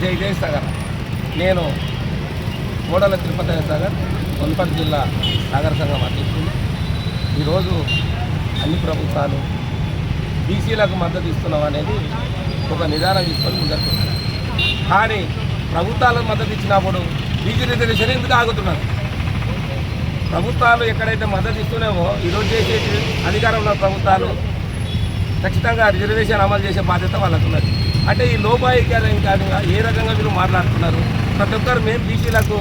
జై జై సాగర్. నేను కోడల తిరుపతి సాగర్ కొనపల్లి జిల్లా సాగర సంఘం అధ్యక్షుడు. ఈరోజు అన్ని ప్రభుత్వాలు బీసీలకు మద్దతు ఇస్తున్నాం అనేది ఒక నిదానం తీసుకొని ముందరకు కానీ ప్రభుత్వాలకు మద్దతు ఇచ్చినప్పుడు బీసీ రిజర్వేషన్ ఎందుకు ఆగుతున్నారు ప్రభుత్వాలు ఎక్కడైతే మద్దతు ఇస్తున్నామో ఈరోజు చేసే అధికారంలో ప్రభుత్వాలు ఖచ్చితంగా రిజర్వేషన్ అమలు చేసే బాధ్యత వాళ్ళకు ఉన్నది అంటే ఈ లోపాయికారం కారణంగా ఏ రకంగా వీళ్ళు మాట్లాడుతున్నారు? ప్రతి ఒక్కరు మేము బీసీలకు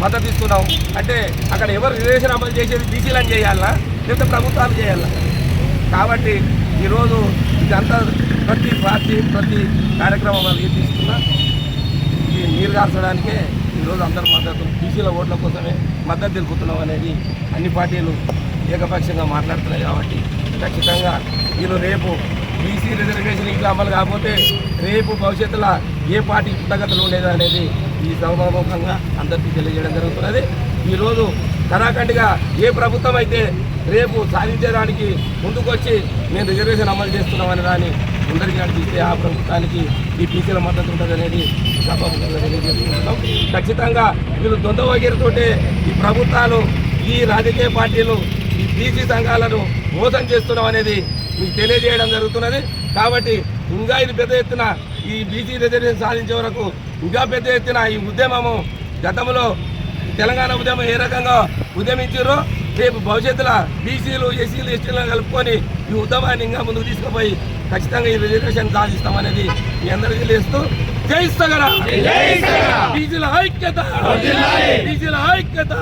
మద్దతు ఇస్తున్నాం. అంటే అక్కడ ఎవరు రిజర్వేషన్ అమలు చేసేది బీసీలను చేయాలా? లేకపోతే ప్రభుత్వాలు చేయాలా? కాబట్టి ఈరోజు ఇదంతా ప్రతి పార్టీ ప్రతి కార్యక్రమం వాళ్ళు తీసుకున్నా ఇది నీరు కాల్చడానికే ఈరోజు అందరూ మద్దతు బీసీల ఓట్ల కోసమే మద్దతు తెలుపుతున్నాం అనేది అన్ని పార్టీలు ఏకపక్షంగా మాట్లాడుతున్నాయి కాబట్టి ఖచ్చితంగా వీళ్ళు రేపు బీసీ రిజర్వేషన్ ఇట్లా అమలు కాకపోతే రేపు భవిష్యత్తులో ఏ పార్టీ పుట్టగతలు ఉండేది అనేది ఈ సభాముఖంగా అందరికీ తెలియజేయడం జరుగుతున్నది. ఈరోజు కరాఖండిగా ఏ ప్రభుత్వం అయితే రేపు సాధించడానికి ముందుకొచ్చి మేము రిజర్వేషన్ అమలు చేస్తున్నామని దాన్ని అందరికీ అనిపిస్తే ఆ ప్రభుత్వానికి ఈ బీసీల మద్దతు ఉంటుంది అనేది సభాముఖంగా తెలియజేస్తున్నాం. ఖచ్చితంగా వీళ్ళు దొంద ఈ ప్రభుత్వాలు ఈ రాజకీయ పార్టీలు బీసీ సంఘాలను మోసం చేస్తున్నాం అనేది మీకు తెలియజేయడం జరుగుతున్నది. కాబట్టి ఇంకా ఇది పెద్ద ఎత్తున ఈ బీసీ రిజర్వేషన్ సాధించే వరకు ఇంకా పెద్ద ఎత్తున ఈ ఉద్యమము గతంలో తెలంగాణ ఉద్యమం ఏ రకంగా ఉద్యమించారో రేపు భవిష్యత్తులో బీసీలు ఎస్సీలు ఎస్టీలను కలుపుకొని ఈ ఉద్యమాన్ని ఇంకా ముందుకు తీసుకుపోయి ఖచ్చితంగా ఈ రిజర్వేషన్ సాధిస్తామనేది మీ అందరికీ తెలియస్తూ జై సగర. బీసీల ఐక్యత. బీసీల ఐక్యత.